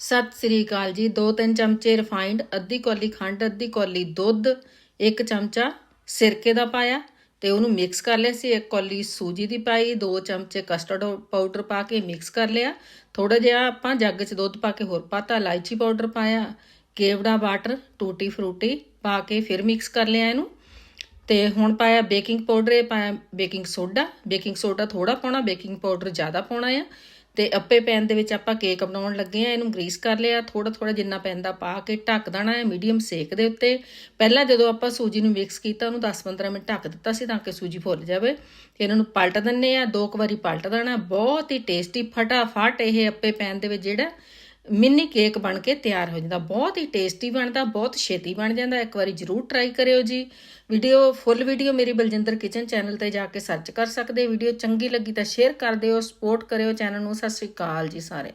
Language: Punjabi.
ਸਤਿ ਸ੍ਰੀ ਅਕਾਲ ਜੀ। 2-3 ਚਮਚੇ ਰਿਫਾਈਂਡ ਅੱਧੀ ਕੌਲੀ ਖੰਡ, ਅੱਧੀ ਕੌਲੀ ਦੁੱਧ, ਇੱਕ ਚਮਚਾ ਸਿਰਕੇ ਦਾ ਪਾਇਆ ਤੇ ਉਹਨੂੰ ਮਿਕਸ ਕਰ ਲਿਆ ਸੀ। ਇੱਕ ਕੌਲੀ ਸੂਜੀ ਦੀ ਪਾਈ, ਦੋ ਚਮਚੇ ਕਸਟਰਡ ਪਾਊਡਰ ਪਾ ਕੇ ਮਿਕਸ ਕਰ ਲਿਆ। ਥੋੜਾ ਜਿਹਾ ਆਪਾਂ ਜੱਗ 'ਚ ਦੁੱਧ ਪਾ ਕੇ ਹੋਰ ਪਾਤਾ, ਇਲਾਇਚੀ ਪਾਊਡਰ ਪਾਇਆ, ਕੇਵੜਾ ਵਾਟਰ ਟੂਟੀ ਫਰੂਟੀ ਪਾ ਕੇ ਫਿਰ ਮਿਕਸ ਕਰ ਲਿਆ ਇਹਨੂੰ। ਤੇ ਹੁਣ ਪਾਇਆ ਬੇਕਿੰਗ ਪਾਊਡਰ ਇਹ ਪਾਇਆ ਬੇਕਿੰਗ ਸੋਡਾ ਬੇਕਿੰਗ ਸੋਡਾ ਥੋੜਾ ਪਾਉਣਾ ਬੇਕਿੰਗ ਪਾਊਡਰ ਜ਼ਿਆਦਾ ਪਾਉਣਾ ਆ। ਤੇ ਅੱਪੇ ਪੈਨ ਦੇ ਵਿੱਚ ਆਪਾਂ ਕੇਕ ਬਣਾਉਣ ਲੱਗੇ ਆ, ਇਹਨੂੰ ਗਰੀਸ ਕਰ ਲਿਆ ਥੋੜਾ ਥੋੜਾ ਜਿੰਨਾ ਪੈਂਦਾ ਪਾ ਕੇ ਢੱਕ ਦੇਣਾ ਹੈ, ਮੀਡੀਅਮ ਸੇਕ ਦੇ ਉੱਤੇ। ਪਹਿਲਾਂ ਜਦੋਂ ਆਪਾਂ ਸੂਜੀ ਨੂੰ ਮਿਕਸ ਕੀਤਾ, ਉਹਨੂੰ 10-15 ਮਿੰਟ ਢੱਕ ਦਿੱਤਾ ਸੀ ਤਾਂ ਕਿ ਸੂਜੀ ਫੁੱਲ ਜਾਵੇ। ਤੇ ਇਹਨਾਂ ਨੂੰ ਪਲਟ ਦਿੰਨੇ ਆ, ਦੋ ਕੁ ਵਾਰੀ ਪਲਟ ਦੇਣਾ, ਬਹੁਤ ਹੀ ਟੇਸਟੀ ਫਟਾਫਟ ਇਹ ਅੱਪੇ ਪੈਨ ਦੇ ਵਿੱਚ ਜਿਹੜਾ ਮਿੰਨੀ ਕੇਕ ਬਣ ਕੇ ਤਿਆਰ ਹੋ ਜਾਂਦਾ। ਬਹੁਤ ਹੀ ਟੇਸਟੀ ਬਣਦਾ, ਬਹੁਤ ਛੇਤੀ ਬਣ ਜਾਂਦਾ। ਇੱਕ ਵਾਰੀ ਜਰੂਰ ਟਰਾਈ ਕਰਿਓ ਜੀ। ਵੀਡੀਓ ਫੁੱਲ ਵੀਡੀਓ ਮੇਰੀ ਬਲਜਿੰਦਰ ਕਿਚਨ ਚੈਨਲ ਤੇ ਜਾ ਕੇ ਸਰਚ ਕਰ ਸਕਦੇ। ਵੀਡੀਓ ਚੰਗੀ ਲੱਗੀ ਤਾਂ ਸ਼ੇਅਰ ਕਰ ਦਿਓ ਸਪੋਰਟ ਕਰਿਓ ਚੈਨਲ ਨੂੰ। ਸਤਿ ਸ਼੍ਰੀ ਅਕਾਲ ਜੀ ਸਾਰੇ